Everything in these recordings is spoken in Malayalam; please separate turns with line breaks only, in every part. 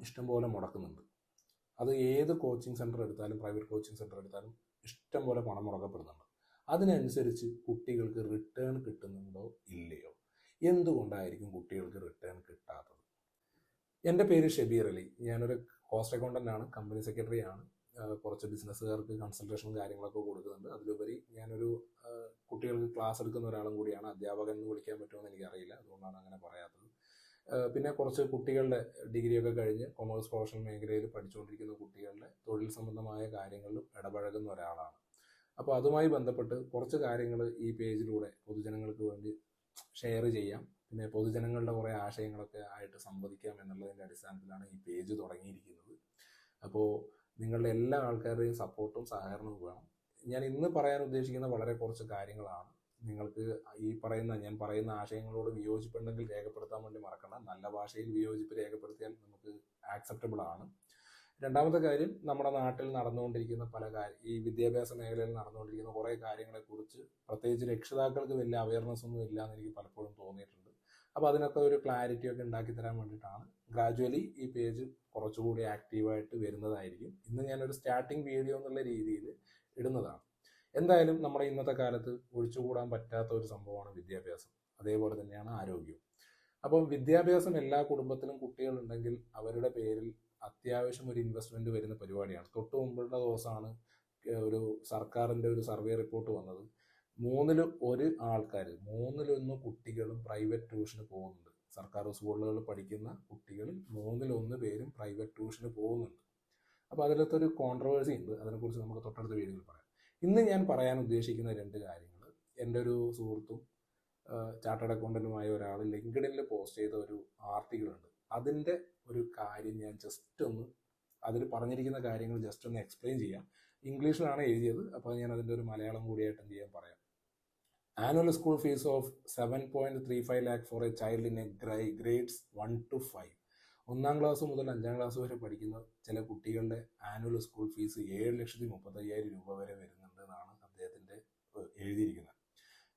ഇഷ്ടംപോലെ മുടക്കുന്നുണ്ട്. അത് ഏത് കോച്ചിങ് സെന്റർ എടുത്താലും പ്രൈവറ്റ് കോച്ചിങ് സെന്റർ എടുത്താലും ഇഷ്ടംപോലെ പണം മുടക്കപ്പെടുന്നുണ്ട്. അതിനനുസരിച്ച് കുട്ടികൾക്ക് റിട്ടേൺ കിട്ടുന്നുണ്ടോ ഇല്ലയോ? എന്തുകൊണ്ടായിരിക്കും കുട്ടികൾക്ക് റിട്ടേൺ കിട്ടാത്തത്? എന്റെ പേര് ഷബീർ അലി. ഞാനൊരു കോസ്റ്റ് അക്കൗണ്ടന്റ് ആണ് കമ്പനി സെക്രട്ടറി ആണ്. കുറച്ച് ബിസിനസ്സുകാർക്ക് കൺസൾട്ടേഷനും കാര്യങ്ങളൊക്കെ കൊടുക്കുന്നുണ്ട്. അതിലുപരി ഞാനൊരു കുട്ടികൾക്ക് ക്ലാസ് എടുക്കുന്ന ഒരാളും കൂടിയാണ്. അധ്യാപകൻ എന്ന് വിളിക്കാൻ പറ്റുമെന്ന് എനിക്കറിയില്ല. അതുകൊണ്ടാണ് അങ്ങനെ പറയാത്തത്. പിന്നെ കുറച്ച് കുട്ടികളുടെ ഡിഗ്രിയൊക്കെ കഴിഞ്ഞ് കൊമേഴ്സ് പ്രൊഫഷണൽ മേഖലയിൽ പഠിച്ചുകൊണ്ടിരിക്കുന്ന കുട്ടികളുടെ തൊഴിൽ സംബന്ധമായ കാര്യങ്ങളിലും ഇടപഴകുന്ന ഒരാളാണ്. അപ്പോൾ അതുമായി ബന്ധപ്പെട്ട് കുറച്ച് കാര്യങ്ങൾ ഈ പേജിലൂടെ പൊതുജനങ്ങൾക്ക് വേണ്ടി ഷെയർ ചെയ്യാം. പിന്നെ പൊതുജനങ്ങളുടെ കുറേ ആശയങ്ങളൊക്കെ ആയിട്ട് സംവദിക്കാം എന്നുള്ളതിന്റെ അടിസ്ഥാനത്തിലാണ് ഈ പേജ് തുടങ്ങിയിരിക്കുന്നത്. അപ്പോൾ നിങ്ങളുടെ എല്ലാ ആൾക്കാരുടെയും സപ്പോർട്ടും സഹകരണവും വേണം. ഞാൻ ഇന്ന് പറയാൻ ഉദ്ദേശിക്കുന്ന വളരെ കുറച്ച് കാര്യങ്ങളാണ്. നിങ്ങൾക്ക് ഈ പറയുന്ന ഞാൻ പറയുന്ന ആശയങ്ങളോട് വിയോജിപ്പുണ്ടെങ്കിൽ രേഖപ്പെടുത്താൻ വേണ്ടി മറക്കണം നല്ല ഭാഷയിൽ വിയോജിപ്പ് രേഖപ്പെടുത്തിയാൽ നമുക്ക് ആക്സെപ്റ്റബിൾ ആണ്. രണ്ടാമത്തെ കാര്യം നമ്മുടെ നാട്ടിൽ നടന്നുകൊണ്ടിരിക്കുന്ന പല കാര്യം ഈ വിദ്യാഭ്യാസ മേഖലയിൽ നടന്നുകൊണ്ടിരിക്കുന്ന കുറേ കാര്യങ്ങളെക്കുറിച്ച് പ്രത്യേകിച്ച് രക്ഷിതാക്കൾക്ക് വലിയ അവയർനെസ് ഒന്നും ഇല്ല എന്ന് എനിക്ക് പലപ്പോഴും തോന്നിയിട്ടുണ്ട്. അപ്പോൾ അതിനൊക്കെ ഒരു ക്ലാരിറ്റി ഒക്കെ ഉണ്ടാക്കി തരാൻ വേണ്ടിയിട്ടാണ് ഗ്രാജുവലി ഈ പേജ് കുറച്ചുകൂടി ആക്റ്റീവായിട്ട് വരുന്നതായിരിക്കും. ഇന്ന് ഞാനൊരു സ്റ്റാർട്ടിംഗ് വീഡിയോ എന്നുള്ള രീതിയിൽ ഇടുന്നതാണ്. എന്തായാലും നമ്മുടെ ഇന്നത്തെ കാലത്ത് ഒഴിച്ചുകൂടാൻ പറ്റാത്ത ഒരു സംഭവമാണ് വിദ്യാഭ്യാസം. അതേപോലെ തന്നെയാണ് ആരോഗ്യവും. അപ്പം വിദ്യാഭ്യാസം എല്ലാ കുടുംബത്തിലും കുട്ടികളുണ്ടെങ്കിൽ അവരുടെ പേരിൽ അത്യാവശ്യം ഒരു ഇൻവെസ്റ്റ്മെന്റ് വരുന്ന പരിപാടിയാണ്. തൊട്ട് മുമ്പുള്ള ദിവസമാണ് ഒരു സർക്കാരിന്റെ ഒരു സർവേ റിപ്പോർട്ട് വന്നത്. മൂന്നിൽ ഒരു ആൾക്കാർ മൂന്നിലൊന്ന് കുട്ടികളും പ്രൈവറ്റ് ട്യൂഷന് പോകുന്നുണ്ട്. സർക്കാർ സ്കൂളുകളിൽ പഠിക്കുന്ന കുട്ടികളിൽ മൂന്നിലൊന്ന് പേരും പ്രൈവറ്റ് ട്യൂഷന് പോകുന്നുണ്ട്. അപ്പോൾ അതിലത്തെ ഒരു കോൺട്രവേഴ്സി ഉണ്ട്. അതിനെക്കുറിച്ച് നമുക്ക് തൊട്ടടുത്ത വീഡിയോയിൽ പറയാം. ഇന്ന് ഞാൻ പറയാൻ ഉദ്ദേശിക്കുന്ന രണ്ട് കാര്യങ്ങൾ എന്റെ ഒരു സുഹൃത്തും ചാർട്ടേഡ് അക്കൗണ്ടന്റുമായ ഒരാൾ ലിങ്ക്ഡിനിൽ പോസ്റ്റ് ചെയ്ത ഒരു ആർട്ടിക്കിൾ ഉണ്ട് അതിന്റെ ഒരു കാര്യം ഞാൻ ജസ്റ്റ് ഒന്ന് അതിൽ പറഞ്ഞിരിക്കുന്ന കാര്യങ്ങൾ ജസ്റ്റ് ഒന്ന് എക്സ്പ്ലെയിൻ ചെയ്യാം. ഇംഗ്ലീഷിലാണ് എഴുതിയത് അപ്പോൾ ഞാൻ അതിന്റെ ഒരു മലയാളം കൂടിയായിട്ട് എന്ത് ചെയ്യാൻ പറയാം. Annual school fees of seven point three five lakh for a child in a grades one to five ഒന്നാം ക്ലാസ് മുതൽ അഞ്ചാം ക്ലാസ് വരെ പഠിക്കുന്ന ചില കുട്ടികളുടെ ആനുവൽ സ്കൂൾ ഫീസ് ഏഴ് ലക്ഷത്തി മുപ്പത്തയ്യായിരം രൂപ വരെ വരുന്നുണ്ട് എന്നാണ് അദ്ദേഹത്തിന്റെ എഴുതിയിരിക്കുന്നത്.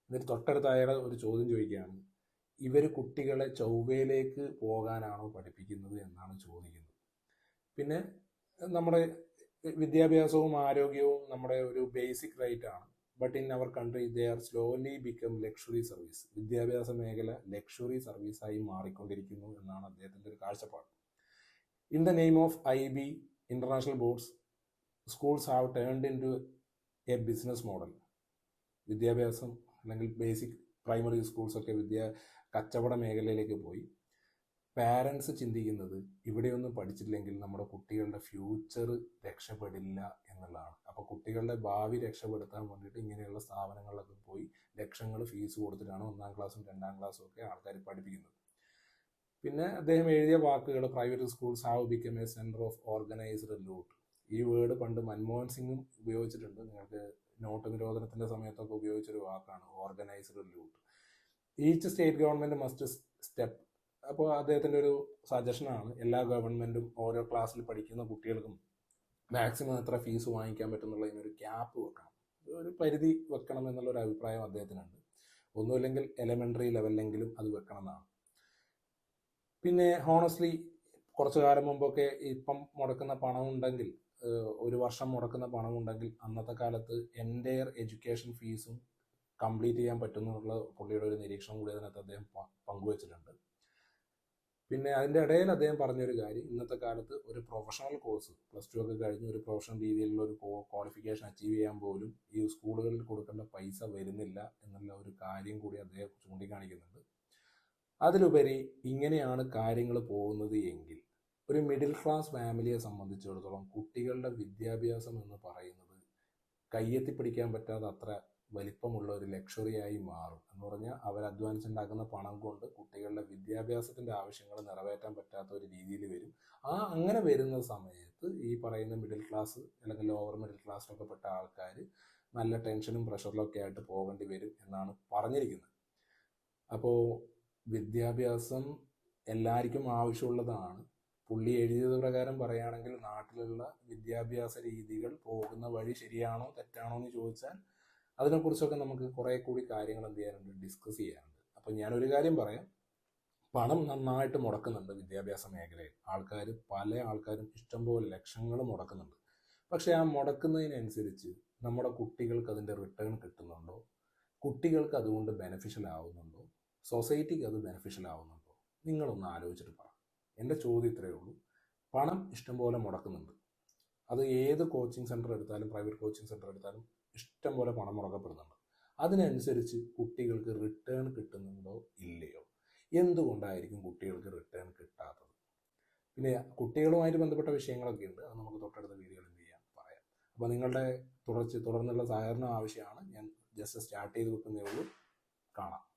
എന്നിട്ട് തൊട്ടടുത്ത അയാളെ ഒരു ചോദ്യം ചോദിക്കുകയാണ് ഇവർ കുട്ടികളെ ചൊവ്വയിലേക്ക് പോകാനാണോ പഠിപ്പിക്കുന്നത് എന്നാണ് ചോദിക്കുന്നത്. പിന്നെ നമ്മുടെ വിദ്യാഭ്യാസവും ആരോഗ്യവും നമ്മുടെ ഒരു ബേസിക് റൈറ്റ് ആണ്. But in our country they are slowly become luxury service വിദ്യാഭ്യാസ മേഖല ലക്ഷറി സർവീസായി മാറിക്കൊണ്ടിരിക്കുന്നു എന്നാണ് അദ്ദേഹത്തിന്റെ ഒരു കാഴ്ചപ്പാട്. In the name of I B international boards schools have turned into a business model വിദ്യാഭ്യാസം അല്ലെങ്കിൽ ബേസിക് പ്രൈമറി സ്കൂൾസൊക്കെ വിദ്യ കച്ചവട മേഖലയിലേക്ക് പോയി. പാരൻസ് ചിന്തിക്കുന്നത് ഇവിടെയൊന്നും പഠിച്ചില്ലെങ്കിൽ നമ്മുടെ കുട്ടികളുടെ ഫ്യൂച്ചർ രക്ഷപ്പെടില്ല എന്നുള്ളതാണ്. അപ്പോൾ കുട്ടികളുടെ ഭാവി രക്ഷപ്പെടുത്താൻ വേണ്ടിയിട്ട് ഇങ്ങനെയുള്ള സ്ഥാപനങ്ങളിലൊക്കെ പോയി ലക്ഷങ്ങൾ ഫീസ് കൊടുത്തിട്ടാണ് ഒന്നാം ക്ലാസ്സും രണ്ടാം ക്ലാസ്സും ഒക്കെ ആൾക്കാർ പഠിപ്പിക്കുന്നത്. പിന്നെ അദ്ദേഹം എഴുതിയ വാക്കുകൾ private schools have become a centre of organised loot ഈ വേർഡ് പണ്ട് മൻമോഹൻ സിംഗും ഉപയോഗിച്ചിട്ടുണ്ട്. നിങ്ങൾക്ക് നോട്ട് നിരോധനത്തിന്റെ സമയത്തൊക്കെ ഉപയോഗിച്ചൊരു വാക്കാണ് organised loot each state government must step അപ്പോൾ അദ്ദേഹത്തിന്റെ ഒരു സജഷനാണ് എല്ലാ ഗവൺമെന്റും ഓരോ ക്ലാസ്സിൽ പഠിക്കുന്ന കുട്ടികൾക്കും മാക്സിമം എത്ര ഫീസ് വാങ്ങിക്കാൻ പറ്റുന്നുള്ളതിന് ഒരു ക്യാപ്പ് വെക്കണം. ഒരു പരിധി വെക്കണം എന്നുള്ളൊരു അഭിപ്രായം അദ്ദേഹത്തിനുണ്ട്. ഒന്നുമില്ലെങ്കിൽ എലമെന്ററി ലെവലിലെങ്കിലും അത് വെക്കണം എന്നാണ് പിന്നെ ഹോണസ്റ്റ്ലി കുറച്ചു കാലം മുമ്പൊക്കെ ഇപ്പം മുടക്കുന്ന പണമുണ്ടെങ്കിൽ ഒരു വർഷം മുടക്കുന്ന പണമുണ്ടെങ്കിൽ അന്നത്തെ കാലത്ത് എന്റെയർ എഡ്യൂക്കേഷൻ ഫീസും കംപ്ലീറ്റ് ചെയ്യാൻ പറ്റുന്നുള്ള പുള്ളിയുടെ ഒരു നിരീക്ഷണം കൂടി അതിനകത്ത് അദ്ദേഹം പങ്കുവച്ചിട്ടുണ്ട്. പിന്നെ അതിന്റെ ഇടയിൽ അദ്ദേഹം പറഞ്ഞൊരു കാര്യം ഇന്നത്തെ കാലത്ത് ഒരു പ്രൊഫഷണൽ കോഴ്സ് പ്ലസ് ടു ഒക്കെ കഴിഞ്ഞ് ഒരു പ്രൊഫഷണൽ രീതിയിലുള്ള ഒരു ക്വാളിഫിക്കേഷൻ അച്ചീവ് ചെയ്യാൻ പോലും ഈ സ്കൂളുകളിൽ കൊടുക്കേണ്ട പൈസ വരുന്നില്ല എന്നുള്ള ഒരു കാര്യം കൂടി അദ്ദേഹം ചൂണ്ടിക്കാണിക്കുന്നുണ്ട്. അതിലുപരി ഇങ്ങനെയാണ് കാര്യങ്ങൾ പോകുന്നത് എങ്കിൽ ഒരു മിഡിൽ ക്ലാസ് ഫാമിലിയെ സംബന്ധിച്ചിടത്തോളം കുട്ടികളുടെ വിദ്യാഭ്യാസം എന്ന് പറയുന്നത് കയ്യെത്തിപ്പിടിക്കാൻ പറ്റാത്ത അത്ര വലിപ്പമുള്ള ഒരു ലക്ഷറിയായി മാറും. എന്ന് പറഞ്ഞാൽ അവർ അധ്വാനിച്ചുണ്ടാക്കുന്ന പണം കൊണ്ട് കുട്ടികളുടെ വിദ്യാഭ്യാസത്തിന്റെ ആവശ്യങ്ങൾ നിറവേറ്റാൻ പറ്റാത്ത ഒരു രീതിയിൽ വരും. ആ അങ്ങനെ വരുന്ന സമയത്ത് ഈ പറയുന്ന മിഡിൽ ക്ലാസ് അല്ലെങ്കിൽ ലോവർ മിഡിൽ ക്ലാസ്സിലൊക്കെ പെട്ട ആൾക്കാർ നല്ല ടെൻഷനും പ്രഷറിലൊക്കെ ആയിട്ട് പോകേണ്ടി വരും എന്നാണ് പറഞ്ഞിരിക്കുന്നത്. അപ്പോൾ വിദ്യാഭ്യാസം എല്ലാവർക്കും ആവശ്യമുള്ളതാണ്. പുള്ളി എഴുതിയത് പ്രകാരം പറയുകയാണെങ്കിൽ നാട്ടിലുള്ള വിദ്യാഭ്യാസ രീതികൾ പോകുന്ന വഴി ശരിയാണോ തെറ്റാണോ എന്ന് ചോദിച്ചാൽ അതിനെക്കുറിച്ചൊക്കെ നമുക്ക് കുറേ കൂടി കാര്യങ്ങൾ എന്ത് ചെയ്യാനുണ്ട് ഡിസ്കസ് ചെയ്യാനുണ്ട്. അപ്പം ഞാനൊരു കാര്യം പറയാം. പണം നന്നായിട്ട് മുടക്കുന്നുണ്ട് വിദ്യാഭ്യാസ മേഖലയിൽ. ആൾക്കാർ പല ആൾക്കാരും ഇഷ്ടംപോലെ ലക്ഷങ്ങൾ മുടക്കുന്നുണ്ട്. പക്ഷേ ആ മുടക്കുന്നതിനനുസരിച്ച് നമ്മുടെ കുട്ടികൾക്ക് അതിന്റെ റിട്ടേൺ കിട്ടുന്നുണ്ടോ? കുട്ടികൾക്ക് അതുകൊണ്ട് ബെനഫിഷ്യൽ ആവുന്നുണ്ടോ? സൊസൈറ്റിക്ക് അത് ബെനഫിഷ്യൽ ആവുന്നുണ്ടോ? നിങ്ങളൊന്ന് ആലോചിച്ചിട്ട് പറ. എന്റെ ചോദ്യം ഇത്രയേ ഉള്ളൂ. പണം ഇഷ്ടംപോലെ മുടക്കുന്നുണ്ട്. അത് ഏത് കോച്ചിങ് സെന്റർ എടുത്താലും പ്രൈവറ്റ് കോച്ചിങ് സെന്റർ എടുത്താലും ഇഷ്ടം പോലെ പണം മുടക്കപ്പെടുന്നുണ്ട്. അതിനനുസരിച്ച് കുട്ടികൾക്ക് റിട്ടേൺ കിട്ടുന്നുണ്ടോ ഇല്ലയോ? എന്തുകൊണ്ടായിരിക്കും കുട്ടികൾക്ക് റിട്ടേൺ കിട്ടാത്തത്? പിന്നെ കുട്ടികളുമായിട്ട് ബന്ധപ്പെട്ട വിഷയങ്ങളൊക്കെ ഉണ്ട്. അത് നമുക്ക് തൊട്ടടുത്ത വീഡിയോയിൽ എന്ത് ചെയ്യാം? പറയാം. അപ്പോൾ നിങ്ങളുടെ തുടർച്ച തുടർന്നുള്ള സഹകരണം ആവശ്യമാണ്. ഞാൻ ജസ്റ്റ് സ്റ്റാർട്ട് ചെയ്ത് വെക്കുന്നേ ഉള്ളൂ. കാണാം.